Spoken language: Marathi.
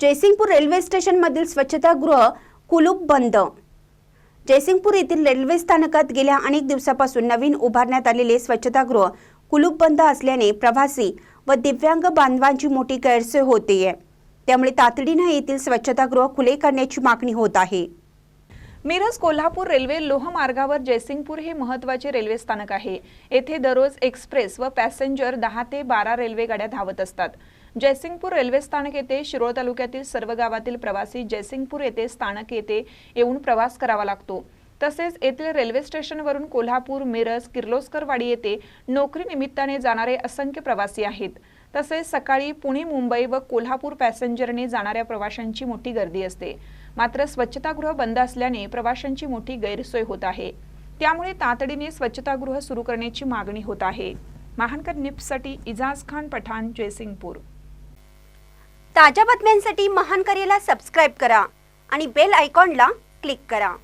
जयसिंगपूर रेल्वे स्टेशनमधील स्वच्छतागृह कुलूप बंद. जयसिंगपूर येथील रेल्वे स्थानकात गेल्या अनेक दिवसापासून नवीन उभारण्यात आलेले स्वच्छतागृह कुलूप बंद असल्याने प्रवासी व दिव्यांग बांधवांची मोठी गैरसोय होतेय. त्यामुळे तातडीनं येथील स्वच्छतागृह खुले करण्याची मागणी होत आहे. मिरज कोल्हापूर रेल्वे लोहमार्गावर जयसिंगपूर हे महत्त्वाचे रेल्वे स्थानक आहे. येथे दररोज एक्सप्रेस व पॅसेंजर दहा ते बारा रेल्वे गाड्या धावत असतात. जयसिंगपूर रेल्वे स्थानक येथे शिरोळ तालुक्यातील सर्व गावातील प्रवासी जयसिंगपूर येथे स्थानक येथे येऊन प्रवास करावा लागतो. तसेच येथील रेल्वे स्टेशनवरून कोल्हापूर मिरज किर्लोस्करवाडी येथे नोकरी निमित्ताने जाणारे असंख्य प्रवासी आहेत. तसेच सकाळी पुणे मुंबई व कोल्हापूर पॅसेंजरने जाणाऱ्या प्रवाशांची मोठी गर्दी असते. मात्र स्वच्छतागृह बंद असल्याने प्रवाशांची मोठी गैरसोय होत आहे. त्यामुळे तातडीने स्वच्छतागृह सुरू करण्याची मागणी होत आहे. महानकर निप्ससाठी इजाज खान पठाण जयसिंगपूर. ताज्या बातम्यांसाठी महानकरेला सबस्क्राईब करा आणि बेल आयकॉनला क्लिक करा.